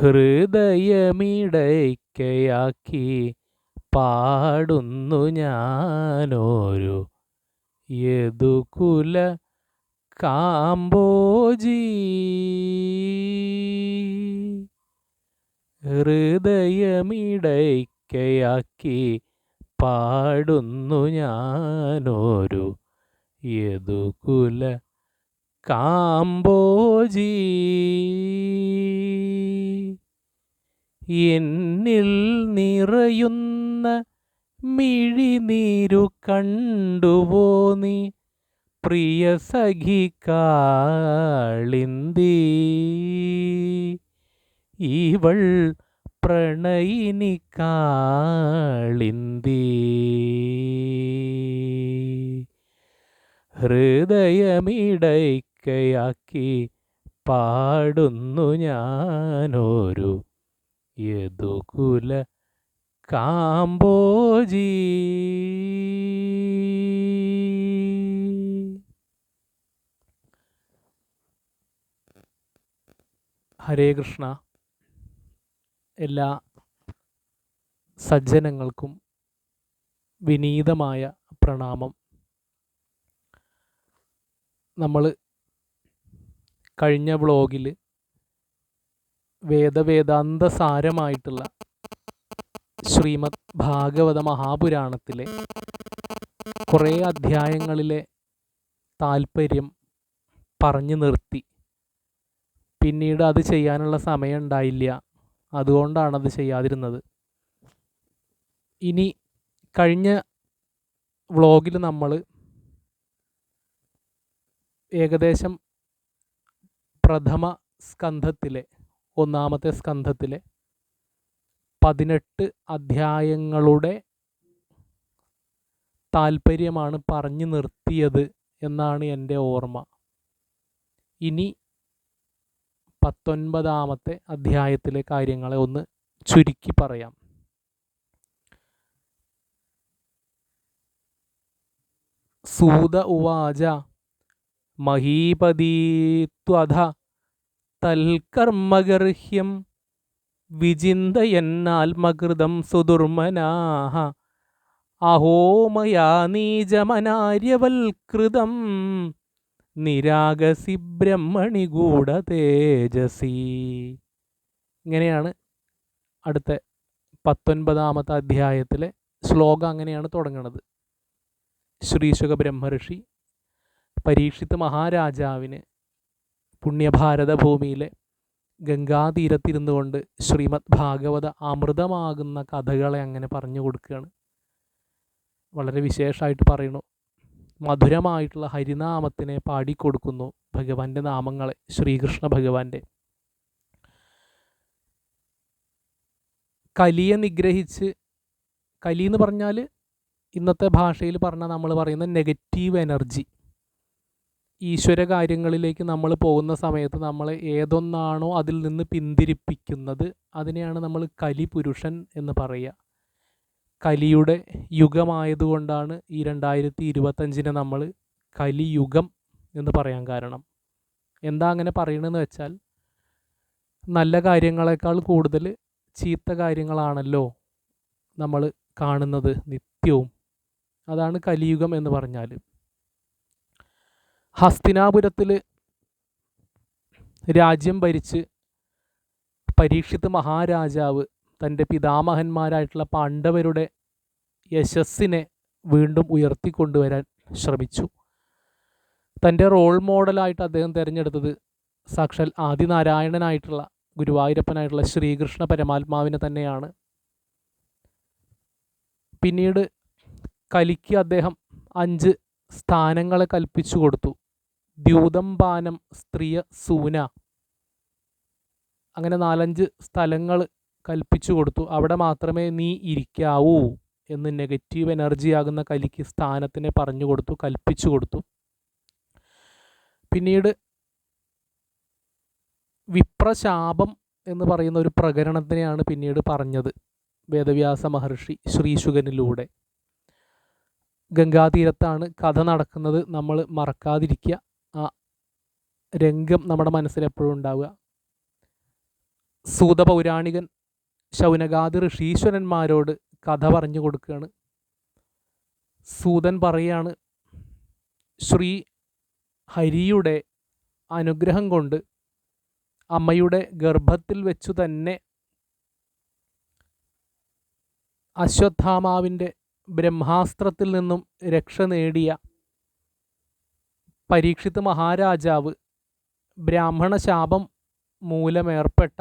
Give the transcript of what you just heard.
ഹൃദയമിടയ്ക്കയാക്കി പാടുന്നു ഞാനോരു യദുകുല കാമ്പോജി. ഹൃദയമിടയ്ക്കയാക്കി പാടുന്നു ഞാനോരു യദുകുല കാമ്പോജി. എന്നിൽ നിറയുന്ന മിഴിനീരു കണ്ടുവോ നീ? പ്രിയ സഖി കാളിന്തി ഇവൾ പ്രണയിനി കാളിന്തി. ഹൃദയമിടയ്ക്കയാക്കി പാടുന്നു ഞാനൊരു യദുകുല കാമ്പോജി? ഹരേ കൃഷ്ണ. എല്ലാ സജ്ജനങ്ങൾക്കും വിനീതമായ പ്രണാമം. നമ്മൾ കഴിഞ്ഞ വ്ളോഗിൽ വേദവേദാന്ത സാരമായിട്ടുള്ള ശ്രീമദ് ഭാഗവത മഹാപുരാണത്തിലെ കുറേ അധ്യായങ്ങളിലെ താല്പര്യം പറഞ്ഞു നിർത്തി. പിന്നീട് അത് ചെയ്യാനുള്ള സമയം ഉണ്ടായില്ല അതുകൊണ്ടാണ് അത് ചെയ്യാതിരുന്നത്. ഇനി കഴിഞ്ഞ വ്ളോഗിൽ നമ്മൾ ഏകദേശം പ്രഥമ സ്കന്ധത്തിലെ ഒന്നാമത്തെ സ്കന്ധത്തിലെ പതിനെട്ട് അധ്യായങ്ങളുടെ താല്പര്യമാണ് പറഞ്ഞു നിർത്തിയത് എന്നാണ് എന്റെ ഓർമ്മ. ഇനി പത്തൊൻപതാമത്തെ അധ്യായത്തിലെ കാര്യങ്ങളെ ഒന്ന് ചുരുക്കി പറയാം. സൂത ഉവാച മഹീപതീത്വധ തൽക്കർമ്മഗർഹ്യം വിചിന്തയന്നാത്മകൃതം സുദുർമനാഹ. അഹോ മയാ നീജമനാര്യവൽകൃതം നിരാഗസി ബ്രഹ്മണി ഗൂഢതേജസി ഇങ്ങനെയാണ് അടുത്ത പത്തൊൻപതാമത്തെ അധ്യായത്തിലെ ശ്ലോകം അങ്ങനെയാണ് തുടങ്ങുന്നത് ശ്രീശുഖ ബ്രഹ്മർഷി പരീക്ഷിത് മഹാരാജാവിന് പുണ്യഭാരത ഭൂമിയിലെ ഗംഗാതീരത്തിരുന്നു കൊണ്ട് ശ്രീമദ് ഭാഗവത അമൃതമാകുന്ന കഥകളെ അങ്ങനെ പറഞ്ഞു കൊടുക്കുകയാണ്. വളരെ വിശേഷമായിട്ട് പറയുന്നു. മധുരമായിട്ടുള്ള ഹരിനാമത്തിനെ പാടിക്കൊടുക്കുന്നു ഭഗവാന്റെ നാമങ്ങളെ ശ്രീകൃഷ്ണ ഭഗവാന്റെ. കലിയെ നിഗ്രഹിച്ച് കലി എന്ന് പറഞ്ഞാൽ ഇന്നത്തെ ഭാഷയിൽ പറഞ്ഞാൽ നമ്മൾ പറയുന്ന നെഗറ്റീവ് എനർജി ഈശ്വര കാര്യങ്ങളിലേക്ക് നമ്മൾ പോകുന്ന സമയത്ത് നമ്മൾ ഏതൊന്നാണോ അതിൽ നിന്ന് പിന്തിരിപ്പിക്കുന്നത് അതിനെയാണ് നമ്മൾ കലി പുരുഷൻ എന്ന് പറയുക. കലിയുടെ യുഗമായതുകൊണ്ടാണ് ഈ രണ്ടായിരത്തി ഇരുപത്തഞ്ചിനെ നമ്മൾ കലിയുഗം എന്ന് പറയാൻ കാരണം. എന്താ അങ്ങനെ പറയണമെന്ന് വെച്ചാൽ നല്ല കാര്യങ്ങളെക്കാൾ കൂടുതൽ ചീത്ത കാര്യങ്ങളാണല്ലോ നമ്മൾ കാണുന്നത് നിത്യവും. അതാണ് കലിയുഗം എന്ന് പറഞ്ഞാൽ. ഹസ്തിനാപുരത്തിൽ രാജ്യം ഭരിച്ച് പരീക്ഷിത് മഹാരാജാവ് തന്റെ പിതാമഹന്മാരായിട്ടുള്ള പാണ്ഡവരുടെ യശസ്സിനെ വീണ്ടും ഉയർത്തിക്കൊണ്ടുവരാൻ ശ്രമിച്ചു. തന്റെ റോൾ മോഡലായിട്ട് അദ്ദേഹം തിരഞ്ഞെടുത്തത് സാക്ഷാൽ ആദിനാരായണനായിട്ടുള്ള ഗുരുവായൂരപ്പനായിട്ടുള്ള ശ്രീകൃഷ്ണ പരമാത്മാവിനെ തന്നെയാണ്. പിന്നീട് കലിക്ക് അദ്ദേഹം അഞ്ച് സ്ഥാനങ്ങളെ കൽപ്പിച്ചു കൊടുത്തു. ദ്യൂതംപാനം സ്ത്രീയ സൂന. അങ്ങനെ നാലഞ്ച് സ്ഥലങ്ങൾ കൽപ്പിച്ചു കൊടുത്തു. അവിടെ മാത്രമേ നീ ഇരിക്കാവൂ എന്ന് നെഗറ്റീവ് എനർജി ആകുന്ന കലിക്ക് സ്ഥാനത്തിനെ പറഞ്ഞു കൊടുത്തു കൽപ്പിച്ചു കൊടുത്തു. പിന്നീട് വിപ്രശാപം എന്ന് പറയുന്ന ഒരു പ്രകരണത്തിനെയാണ് പിന്നീട് പറഞ്ഞത് വേദവ്യാസ മഹർഷി ശ്രീശുഖനിലൂടെ. ഗംഗാതീരത്താണ് കഥ നടക്കുന്നത്. നമ്മൾ മറക്കാതിരിക്കുക. രംഗം നമ്മുടെ മനസ്സിൽ എപ്പോഴും ഉണ്ടാവുക. സൂത പൗരാണികൻ ശൗനകാദി ഋഷീശ്വരന്മാരോട് കഥ പറഞ്ഞു കൊടുക്കുകയാണ്. സൂതൻ പറയാണ് ശ്രീ ഹരിയുടെ അനുഗ്രഹം കൊണ്ട് അമ്മയുടെ ഗർഭത്തിൽ വെച്ചു തന്നെ അശ്വത്ഥാമാവിന്റെ ബ്രഹ്മാസ്ത്രത്തിൽ നിന്നും രക്ഷ നേടിയ പരീക്ഷിത് മഹാരാജാവ് ബ്രാഹ്മണ ശാപം മൂലമേർപ്പെട്ട